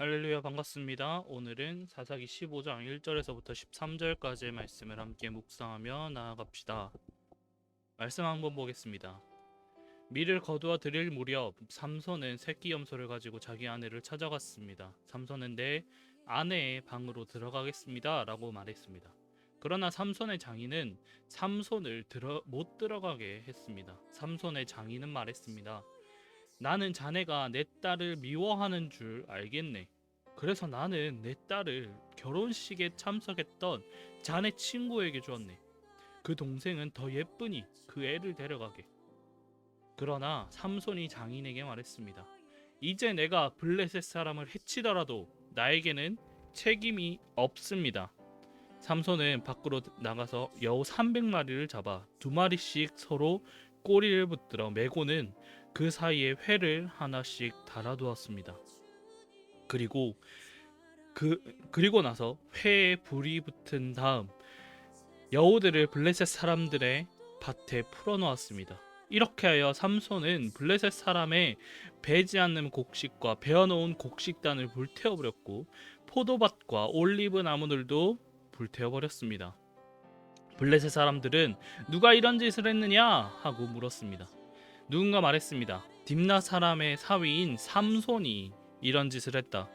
할렐루야 반갑습니다. 오늘은 사사기 15장 1절에서부터 13절까지의 말씀을 함께 묵상하며 나아갑시다. 말씀 한번 보겠습니다. 밀을 거두어 드릴 무렵 삼손은 새끼 염소를 가지고 자기 아내를 찾아갔습니다. 삼손은 내 아내의 방으로 들어가겠습니다 라고 말했습니다. 그러나 삼손의 장인은 삼손을 들어 못 들어가게 했습니다. 삼손의 장인은 말했습니다. 나는 자네가 내 딸을 미워하는 줄 알겠네. 그래서 나는 내 딸을 결혼식에 참석했던 자네 친구에게 주었네. 그 동생은 더 예쁘니 그 애를 데려가게. 그러나 삼손이 장인에게 말했습니다. 이제 내가 블레셋 사람을 해치더라도 나에게는 책임이 없습니다. 삼손은 밖으로 나가서 여우 300마리를 잡아 두 마리씩 서로 꼬리를 붙들어 메고는 그 사이에 회를 하나씩 달아두었습니다. 그리고 그 그리고 나서 회에 불이 붙은 다음 여우들을 블레셋 사람들의 밭에 풀어놓았습니다. 이렇게 하여 삼손은 블레셋 사람의 배지 않는 곡식과 베어놓은 곡식단을 불태워버렸고 포도밭과 올리브 나무들도 불태워버렸습니다. 블레셋 사람들은 누가 이런 짓을 했느냐 하고 물었습니다. 누군가 말했습니다. 딥나 사람의 사위인 삼손이 이런 짓을 했다.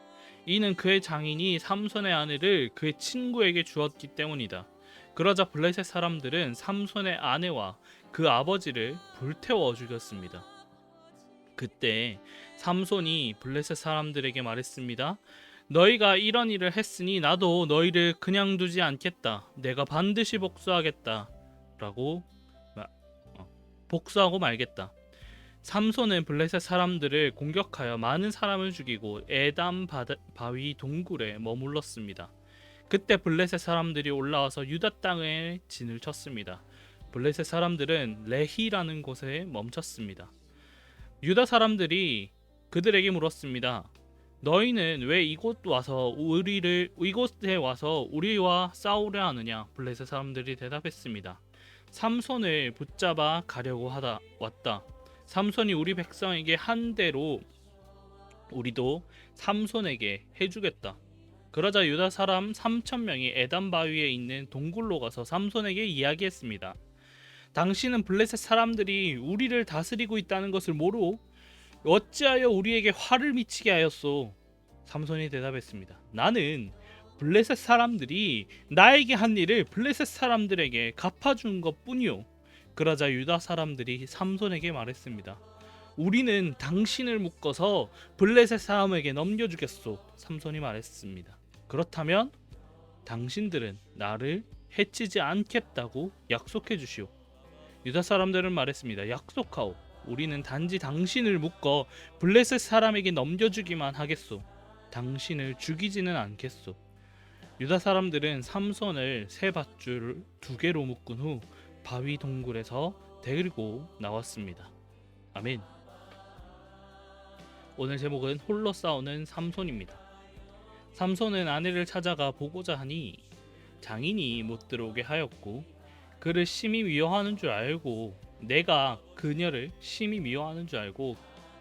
이는 그의 장인이 삼손의 아내를 그의 친구에게 주었기 때문이다. 그러자 블레셋 사람들은 삼손의 아내와 그 아버지를 불태워 죽였습니다. 그때 삼손이 블레셋 사람들에게 말했습니다. 너희가 이런 일을 했으니 나도 너희를 그냥 두지 않겠다. 내가 반드시 복수하겠다. 라고 마- 어, 복수하고 말겠다. 삼손은 블레셋 사람들을 공격하여 많은 사람을 죽이고 에담 바위 동굴에 머물렀습니다. 그때 블레셋 사람들이 올라와서 유다 땅에 진을 쳤습니다. 블레셋 사람들은 레히라는 곳에 멈췄습니다. 유다 사람들이 그들에게 물었습니다. 너희는 왜 이곳 와서 우리를 이곳에 와서 우리와 싸우려 하느냐? 블레셋 사람들이 대답했습니다. 삼손을 붙잡아 가려고 하다 왔다. 삼손이 우리 백성에게 한 대로 우리도 삼손에게 해주겠다. 그러자 유다 사람 3천 명이 에담 바위에 있는 동굴로 가서 삼손에게 이야기했습니다. 당신은 블레셋 사람들이 우리를 다스리고 있다는 것을 모르고 어찌하여 우리에게 화를 미치게 하였소? 삼손이 대답했습니다. 나는 블레셋 사람들이 나에게 한 일을 블레셋 사람들에게 갚아준 것뿐이요. 그러자 유다 사람들이 삼손에게 말했습니다. 우리는 당신을 묶어서 블레셋 사람에게 넘겨주겠소. 삼손이 말했습니다. 그렇다면 당신들은 나를 해치지 않겠다고 약속해 주시오. 유다 사람들은 말했습니다. 약속하오. 우리는 단지 당신을 묶어 블레셋 사람에게 넘겨주기만 하겠소. 당신을 죽이지는 않겠소. 유다 사람들은 삼손을 새 밧줄 두 개로 묶은 후 바위 동굴에서 데리고 나왔습니다. 아멘. 오늘 제목은 홀로 싸우는 삼손입니다. 삼손은 아내를 찾아가 보고자 하니 장인이 못 들어오게 하였고 그를 심히 미워하는 줄 알고 내가 그녀를 심히 미워하는 줄 알고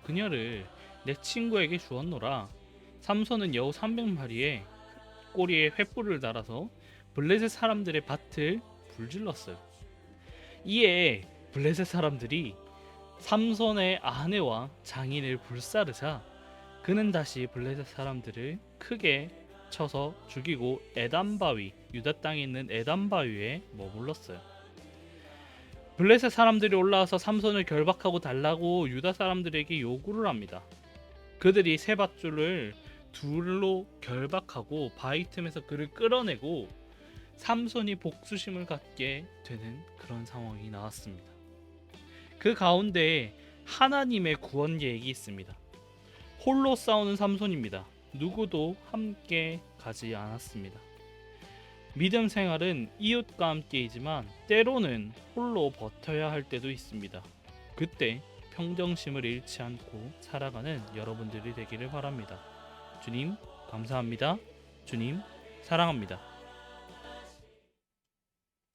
그녀를 내 친구에게 주었노라. 삼손은 여우 300마리에 꼬리에 횃불을 달아서 블레셋 사람들의 밭을 불질렀어요. 이에 블레셋 사람들이 삼손의 아내와 장인을 불사르자 그는 다시 블레셋 사람들을 크게 쳐서 죽이고 에담 바위 유다 땅에 있는 에담 바위에 머물렀어요. 블레셋 사람들이 올라와서 삼손을 결박하고 달라고 유다 사람들에게 요구를 합니다. 그들이 세 밧줄을 둘로 결박하고 바위 틈에서 그를 끌어내고 삼손이 복수심을 갖게 되는 그런 상황이 나왔습니다. 그 가운데 하나님의 구원 계획이 있습니다. 홀로 싸우는 삼손입니다. 누구도 함께 가지 않았습니다. 믿음 생활은 이웃과 함께이지만 때로는 홀로 버텨야 할 때도 있습니다. 그때 평정심을 잃지 않고 살아가는 여러분들이 되기를 바랍니다. 주님, 감사합니다. 주님, 사랑합니다.